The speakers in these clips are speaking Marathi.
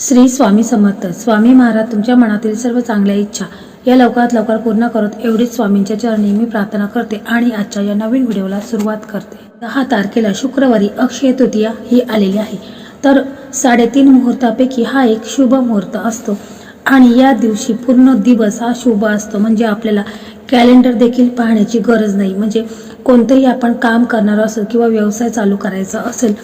श्री स्वामी समर्थ. स्वामी महाराज तुमच्या मनातील सर्व चांगल्या इच्छा या लवकरात लवकर पूर्ण करत एवढीच स्वामींच्या चरणी मी प्रार्थना करते आणि आजच्या या नवीन व्हिडिओला सुरुवात करते. दहा तारखेला शुक्रवारी अक्षय तृतीया ही आलेली आहे. तर साडेतीन मुहूर्तापैकी हा एक शुभ मुहूर्त असतो आणि या दिवशी पूर्ण दिवस हा शुभ असतो. म्हणजे आपल्याला कॅलेंडर देखील पाहण्याची गरज नाही. म्हणजे कोणतंही आपण काम करणार असेल किंवा व्यवसाय चालू करायचा असेल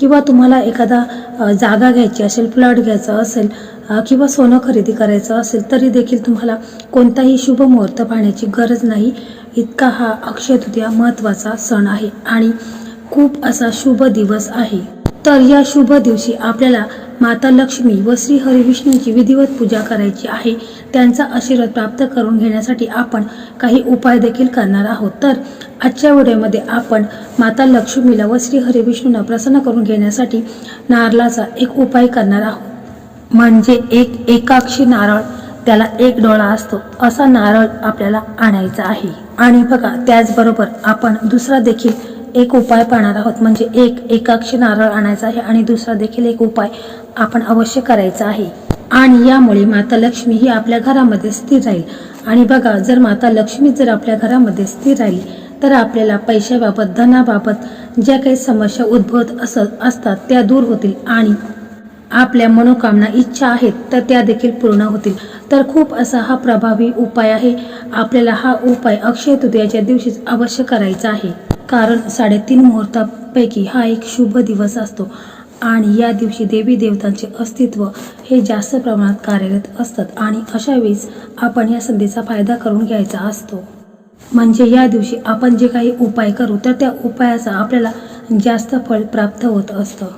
किंवा तुम्हाला एखादा जागा घ्यायची असेल प्लॉट घ्यायचा असेल किंवा सोनं खरेदी करायचं असेल तरी देखील तुम्हाला कोणताही शुभ मुहूर्त पाहण्याची गरज नाही. इतका हा अक्षय तृतीया महत्त्वाचा सण आहे आणि खूप असा शुभ दिवस आहे. तर या शुभ दिवशी आपल्याला माता लक्ष्मी व श्री हरिविष्णूंची विधिवत पूजा करायची आहे. त्यांचा आशीर्वाद प्राप्त करून घेण्यासाठी आपण काही उपाय देखील करणार आहोत. तर आजच्या व्हिडिओमध्ये आपण माता लक्ष्मीला व श्री हरिविष्णूंना प्रसन्न करून घेण्यासाठी नारळाचा एक उपाय करणार आहोत. म्हणजे एक एकाक्षी नारळ त्याला एक डोळा असतो. असा नारळ आपल्याला आणायचा आहे. आणि बघा त्याचबरोबर आपण दुसरा देखील एक उपाय पाहणार आहोत. म्हणजे एक एकाक्षी नारळ आणायचा आहे आणि दुसरा देखील एक उपाय आपण अवश्य करायचा आहे. आणि यामुळे माता लक्ष्मी ही आपल्या घरामध्ये स्थिर राहील. आणि बघा जर माता लक्ष्मी जर आपल्या घरामध्ये स्थिर राहिली तर आपल्याला पैशाबाबत धनाबाबत ज्या काही समस्या उद्भवत असत असतात त्या दूर होतील. आणि आपल्या मनोकामना इच्छा आहेत तर त्या देखील पूर्ण होतील. तर खूप असा हा प्रभावी उपाय आहे. आपल्याला हा उपाय अक्षय तृतीयाच्या दिवशीच अवश्य करायचा आहे. कारण साडेतीन मुहूर्तापैकी हा एक शुभ दिवस असतो. आणि या दिवशी देवी देवतांचे अस्तित्व हे जास्त प्रमाणात कार्यरत असतात आणि अशा वेळेस आपण या संधीचा फायदा करून घ्यायचा असतो. म्हणजे या दिवशी आपण जे काही उपाय करू तर त्या उपायाचा आपल्याला जास्त फळ प्राप्त होत असतं.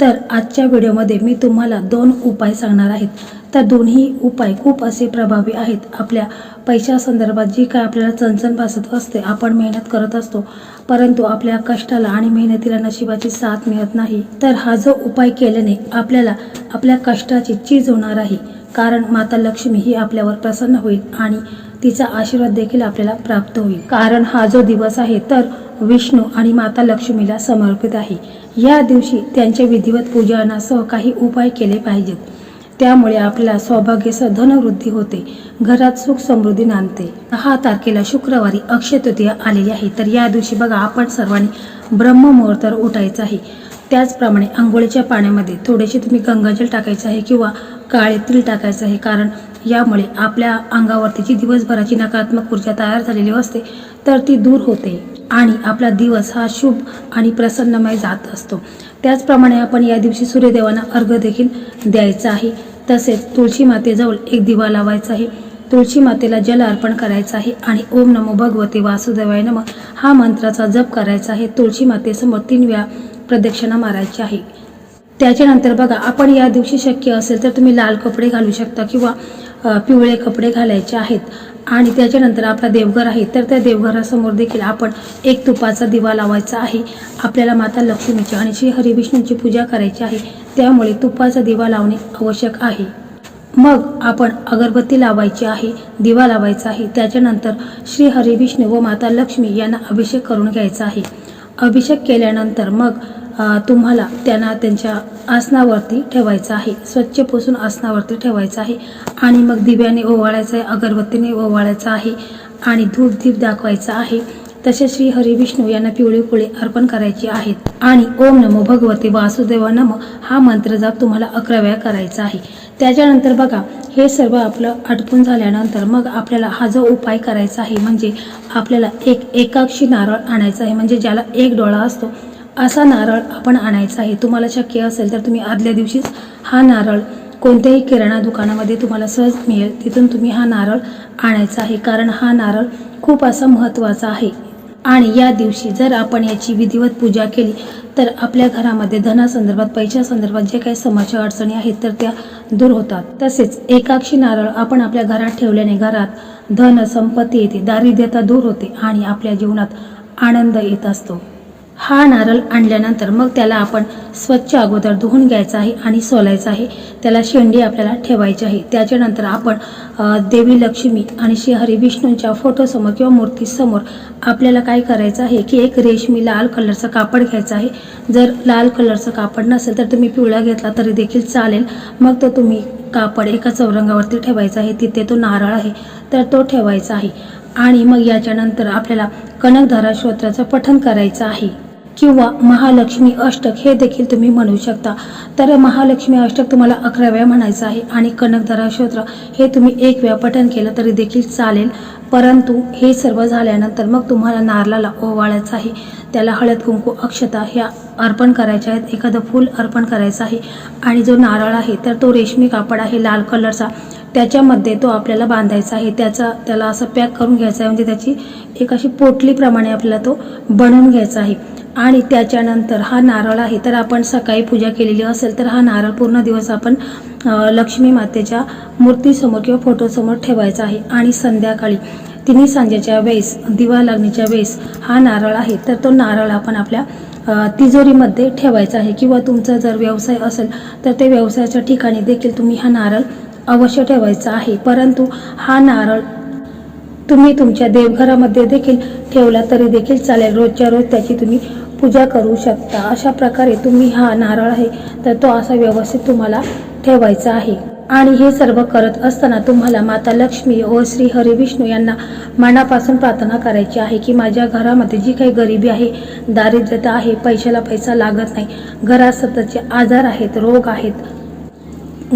तर आजच्या व्हिडिओमध्ये मी तुम्हाला दोन उपाय सांगणार आहेत तर दोन्ही उपाय खूप असे प्रभावी आहेत. आपल्या पैशासंदर्भात जी काय आपल्याला चणचण भासत असते आपण मेहनत करत असतो. परंतु आपल्या कष्टाला आणि मेहनतीला नशिबाची साथ मिळत नाही. तर हा जो उपाय केल्याने आपल्याला आपल्या कष्टाची चीज होणार आहे. कारण माता लक्ष्मी ही आपल्यावर प्रसन्न होईल आणि तिचा आशीर्वाद देखील आपल्याला प्राप्त होईल. कारण हा जो दिवस आहे तर विष्णू आणि माता लक्ष्मीला समर्पित आहे. या दिवशी त्यांच्या विधिवत पूजनासह काही उपाय केले पाहिजेत. त्यामुळे आपल्याला सौभाग्यासह धनवृद्धी होते. घरात सुख समृद्धी नांदते. दहा तारखेला शुक्रवारी अक्षय तृतीया आलेली आहे. तर या दिवशी बघा आपण सर्वांनी ब्रह्ममुहूर्तावर उठायचं आहे. त्याचप्रमाणे आंघोळीच्या पाण्यामध्ये थोडेसे तुम्ही गंगाजल टाकायचं आहे किंवा काळे तीळ टाकायचं आहे. कारण यामुळे आपल्या अंगावरती जी दिवसभराची नकारात्मक ऊर्जा तयार झालेली असते तर ती दूर होते. आणि आपला दिवस हा शुभ आणि प्रसन्नमय जात असतो. त्याचप्रमाणे आपण या दिवशी सूर्यदेवांना अर्घ देखील द्यायचा आहे. तसेच तुळशी मातेजवळ एक दिवा लावायचा आहे. तुळशी मातेला जल अर्पण करायचं आहे आणि ओम नमो भगवते वासुदेवाय नम हा मंत्राचा जप करायचा आहे. तुळशी मातेसमोर तीन वेळा प्रदक्षिणा मारायची आहे. त्याच्यानंतर बघा आपण या दिवशी शक्य असेल तर तुम्ही लाल कपडे घालू शकता किंवा पिवळे कपडे घालायचे आहेत. आणि त्याच्यानंतर आपला देवघर आहे तर त्या देवघरासमोर देखील आपण एक तुपाचा दिवा लावायचा आहे. आपल्याला माता लक्ष्मीची आणि श्री हरिविष्णूंची पूजा करायची आहे. त्यामुळे तुपाचा दिवा लावणे आवश्यक आहे. मग आपण अगरबत्ती लावायची आहे दिवा लावायचा आहे. त्याच्यानंतर श्री हरिविष्णू व माता लक्ष्मी यांना अभिषेक करून घ्यायचा आहे. अभिषेक केल्यानंतर मग तुम्हाला त्यांना त्यांच्या आसनावरती ठेवायचं आहे. स्वच्छ पुसून आसनावरती ठेवायचं आहे. आणि मग दिव्याने ओवाळायचं आहे अगरबत्तीने ओवाळायचं आहे आणि धूप दीप दाखवायचा आहे. तसेच श्री हरिविष्णू यांना पिवळी फुले अर्पण करायची आहेत. आणि ओम नमो भगवते वासुदेवा नम हा मंत्र जाप तुम्हाला अकरा वेळा करायचा आहे. त्याच्यानंतर बघा हे सर्व आपलं आटपून झाल्यानंतर मग आपल्याला हा जो उपाय करायचा आहे म्हणजे आपल्याला एक एकाक्षी नारळ आणायचा आहे म्हणजे ज्याला एक डोळा असतो असा नारळ आपण आणायचा आहे. तुम्हाला शक्य असेल तर तुम्ही आदल्या दिवशीच हा नारळ कोणत्याही किराणा दुकानामध्ये तुम्हाला सहज मिळेल. तिथून तुम्ही हा नारळ आणायचा आहे. कारण हा नारळ खूप असा महत्त्वाचा आहे. आणि या दिवशी जर आपण याची विधिवत पूजा केली तर आपल्या घरामध्ये धनासंदर्भात पैशासंदर्भात जे काही समस्या अडचणी आहेत तर त्या दूर होतात. तसेच एकाक्षी नारळ आपण आपल्या घरात ठेवल्याने घरात धन संपत्ती येते दारिद्र्यता दूर होते आणि आपल्या जीवनात आनंद येत असतो. हा नारळ आणल्यानंतर मग त्याला आपण स्वच्छ अगोदर धुवून घ्यायचा आहे आणि सोलायचं आहे. त्याला शेंडी आपल्याला ठेवायची आहे. त्याच्यानंतर आपण देवी लक्ष्मी आणि श्री हरी विष्णूंच्या फोटोसमोर किंवा मूर्तीसमोर आपल्याला काय करायचं आहे की एक रेशमी लाल कलरचं कापड घ्यायचं आहे. जर लाल कलरचं कापड नसेल तर तुम्ही पिवळा घेतला तरी देखील चालेल. मग तो तुम्ही कापड एका चौरंगावरती ठेवायचा आहे. तिथे तो नारळ आहे. तर तो ठेवायचा आहे. आणि मग याच्यानंतर आपल्याला कनकधारा स्तोत्राचं पठण करायचं आहे. किंवा महालक्ष्मी अष्टक हे देखील तुम्ही म्हणू शकता. तर महालक्ष्मी अष्टक तुम्हाला अकरा वेळा म्हणायचं आहे आणि कनकधारा स्तोत्र हे तुम्ही एक वेळा पठण केलं तरी देखील चालेल. परंतु हे सर्व झाल्यानंतर मग तुम्हाला नारळाला ओवाळायचं आहे. त्याला हळद कुंकू अक्षता ह्या अर्पण करायच्या आहेत. एखादं फूल अर्पण करायचं आहे. आणि जो नारळ आहे तर तो रेशमी कापड आहे. लाल कलरचा. त्याच्यामध्ये तो आपल्याला बांधायचा आहे. त्याचा त्याला असं पॅक करून घ्यायचा आहे. म्हणजे त्याची एक अशी पोटलीप्रमाणे आपल्याला तो बनवून घ्यायचा आहे. आणि त्याच्यानंतर हा नारळ आहे. तर आपण सकाळी पूजा केलेली असेल तर हा नारळ पूर्ण दिवस आपण लक्ष्मी मातेच्या मूर्तीसमोर किंवा फोटोसमोर ठेवायचा आहे. आणि संध्याकाळी तिन्ही सांजेच्या वेळेस दिवा लागणीच्या वेळेस हा नारळ आहे. तर तो नारळ आपण आपल्या तिजोरीमध्ये ठेवायचा आहे. किंवा तुमचा जर व्यवसाय असेल तर ते व्यवसायाच्या ठिकाणी देखील तुम्ही हा नारळ अवश्य ठेवायचा आहे. परंतु हा नारळ तुम्ही तुमच्या देवघरामध्ये देखील ठेवला तरी देखील चालेल. रोजच्या रोज त्याची तुम्ही पूजा करू शकता. अशा प्रकारे तुम्ही हा नारळ आहे तर तो असा व्यवस्थित तुम्हाला ठेवायचा आहे. आणि हे सर्व करत असताना तुम्हाला माता लक्ष्मी व श्री हरी विष्णू यांना मनापासून प्रार्थना करायची आहे की माझ्या घरामध्ये जी काही गरिबी आहे दारिद्र्यता आहे पैशाला पैसा लागत नाही घरात सततचे आजार आहेत रोग आहेत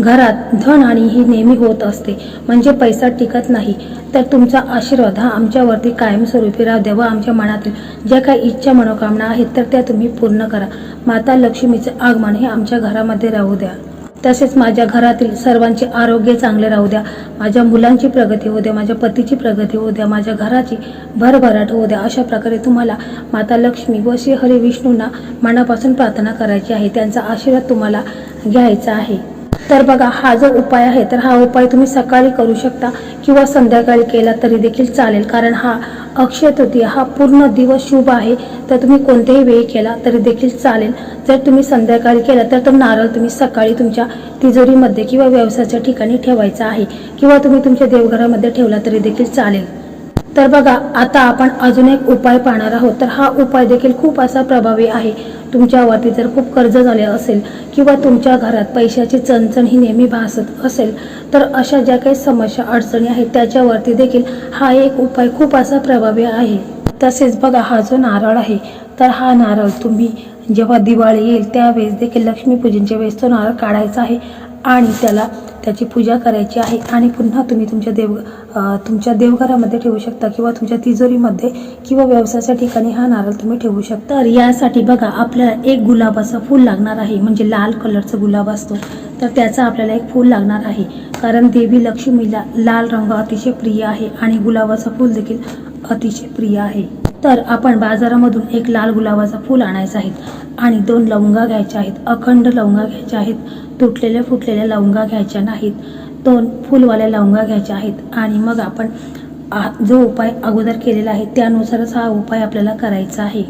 घरात धन आणि ही नेहमी होत असते. म्हणजे पैसा टिकत नाही. तर तुमचा आशीर्वाद हा आमच्यावरती कायमस्वरूपी राहू द्या व आमच्या मनातील ज्या काही इच्छा मनोकामना आहेत तर त्या तुम्ही पूर्ण करा. माता लक्ष्मीचे आगमन हे आमच्या घरामध्ये राहू द्या. तसेच माझ्या घरातील सर्वांचे आरोग्य चांगले राहू द्या. माझ्या मुलांची प्रगती होऊ द्या. माझ्या पतीची प्रगती होऊ द्या. माझ्या घराची भरभराट होऊ द्या. अशा प्रकारे तुम्हाला माता लक्ष्मी व श्री हरी विष्णूंना मनापासून प्रार्थना करायची आहे. त्यांचा आशीर्वाद तुम्हाला घ्यायचा आहे. तर बघा हा जो उपाय आहे तर हा उपाय तुम्ही सकाळी करू शकता किंवा संध्याकाळी केला तरी देखील चालेल. कारण हा अक्षय तृतीय हा पूर्ण दिवस शुभ आहे. तर तुम्ही कोणत्याही वेळी केला तरी देखील चालेल. जर तुम्ही संध्याकाळी केला तर तो नारळ तुम्ही सकाळी तुमच्या तिजोरीमध्ये किंवा व्यवसायाच्या ठिकाणी ठेवायचा आहे. किंवा तुम्ही तुमच्या देवघरामध्ये ठेवला तरी देखील चालेल. तर बघा आता आपण अजून एक उपाय पाहणार आहोत. तर हा उपाय देखील खूप असा प्रभावी आहे. तुमच्यावरती जर खूप कर्ज झाले असेल किंवा तुमच्या घरात पैशाची चणचण ही नेहमी भासत असेल तर अशा ज्या काही समस्या अडचणी आहेत त्याच्यावरती देखील हा एक उपाय खूप असा प्रभावी आहे. तसेच बघा हा जो नारळ आहे तर हा नारळ तुम्ही जेव्हा दिवाळी येईल त्यावेळेस देखील लक्ष्मीपूजनच्या वेळेस तो नारळ काढायचा आहे. आणि त्याला त्याची पूजा करायची आहे. आणि पुन्हा तुम्ही तुमच्या देव तुमच्या देवघरामध्ये ठेवू शकता किंवा तुमच्या तिजोरीमध्ये किंवा व्यवसायाच्या ठिकाणी हा नारळ तुम्ही ठेवू शकता. तर यासाठी बघा आपल्याला एक गुलाबाचं फूल लागणार आहे. म्हणजे लाल कलरचं गुलाब असतो. तर त्याचं आपल्याला एक फूल लागणार आहे. कारण देवी लक्ष्मीला लाल रंग अतिशय प्रिय आहे. आणि गुलाबाचं फूल देखील अतिशय प्रिय आहे. तर आपण बाजारामधून एक लाल गुलाबाचं फूल आणायचं आहे आणि दोन लवंगा घ्यायच्या आहेत अखंड लवंगा घ्यायच्या आहेत तुटलेल्या फुटलेल्या लवंगा घ्यायच्या नाहीत दोन फुलवाल्या लवंगा घ्यायच्या आहेत आणि मग आपण आ- जो उपाय अगोदर केलेला आहे त्यानुसारच हा उपाय आपल्याला करायचा आहे.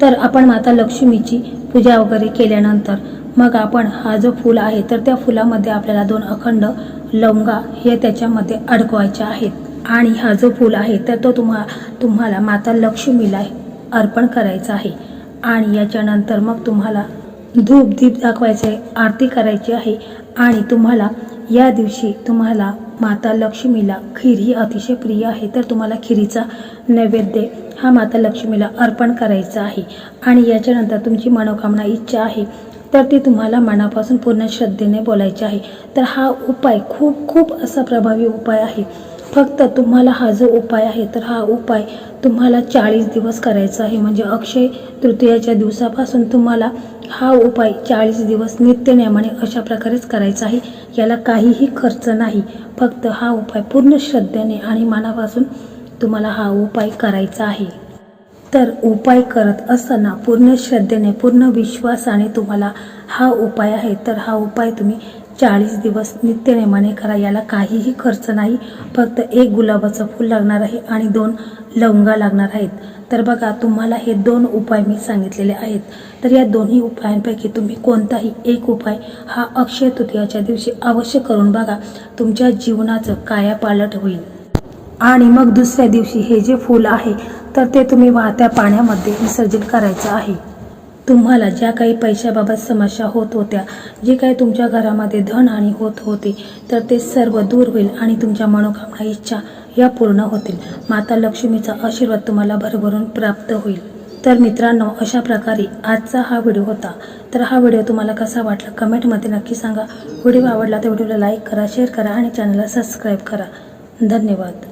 तर आपण माता लक्ष्मीची पूजा वगैरे केल्यानंतर मग आपण हा जो फूल आहे तर त्या फुलामध्ये आपल्याला दोन अखंड लवंगा हे त्याच्यामध्ये अडकवायच्या आहेत. आणि हा जो फूल आहे तर तो तुम्हा तुम्हाला माता लक्ष्मीला अर्पण करायचा आहे. आणि याच्यानंतर मग तुम्हाला धूप दीप दाखवायचे आहे, आरती करायची आहे. आणि तुम्हाला या दिवशी तुम्हाला माता लक्ष्मीला खीर ही अतिशय प्रिय आहे तर तुम्हाला खिरीचा नैवेद्य हा माता लक्ष्मीला अर्पण करायचा आहे. आणि याच्यानंतर तुमची मनोकामना इच्छा आहे तर ती तुम्हाला मनापासून पूर्ण श्रद्धेने बोलायची आहे. तर हा उपाय खूप खूप असा प्रभावी उपाय आहे. फक्त तुम्हाला हा जो उपाय आहे तर हा उपाय तुम्हाला चाळीस दिवस करायचा आहे. म्हणजे अक्षय तृतीयाच्या दिवसापासून तुम्हाला हा उपाय चाळीस दिवस नित्यनेमाने अशा प्रकारेच करायचा आहे. याला काहीही खर्च नाही. फक्त हा उपाय पूर्ण श्रद्धेने आणि मनापासून तुम्हाला हा उपाय करायचा आहे. तर उपाय करत असताना पूर्ण श्रद्धेने पूर्ण विश्वासाने तुम्हाला हा उपाय आहे. तर हा उपाय तुम्ही चाळीस दिवस नित्यनेमाने करा. याला काहीही खर्च नाही फक्त एक गुलाबाचं फूल लागणार आहे आणि दोन लवंगा लागणार आहेत. तर बघा तुम्हाला हे दोन उपाय मी सांगितलेले आहेत. तर या दोन्ही उपायांपैकी तुम्ही कोणताही एक उपाय हा अक्षय तृतीयाच्या दिवशी अवश्य करून बघा. तुमच्या जीवनाचं कायापालट होईल. आणि मग दुसऱ्या दिवशी हे जे फूल आहे तर ते तुम्ही वाहत्या पाण्यामध्ये विसर्जित करायचं आहे. तुम्हाला ज्या काही पैशाबाबत समस्या होत होत्या जे काही तुमच्या घरामध्ये धनहानी होत होती तर ते सर्व दूर होईल आणि तुमच्या मनोकामना इच्छा या पूर्ण होतील. माता लक्ष्मीचा आशीर्वाद तुम्हाला भरभरून प्राप्त होईल. तर मित्रांनो अशा प्रकारे आजचा हा व्हिडिओ होता. तर हा व्हिडिओ तुम्हाला कसा वाटला कमेंटमध्ये नक्की सांगा. व्हिडिओ आवडला तर व्हिडिओला लाईक करा शेअर करा आणि चॅनलला सबस्क्राईब करा. धन्यवाद.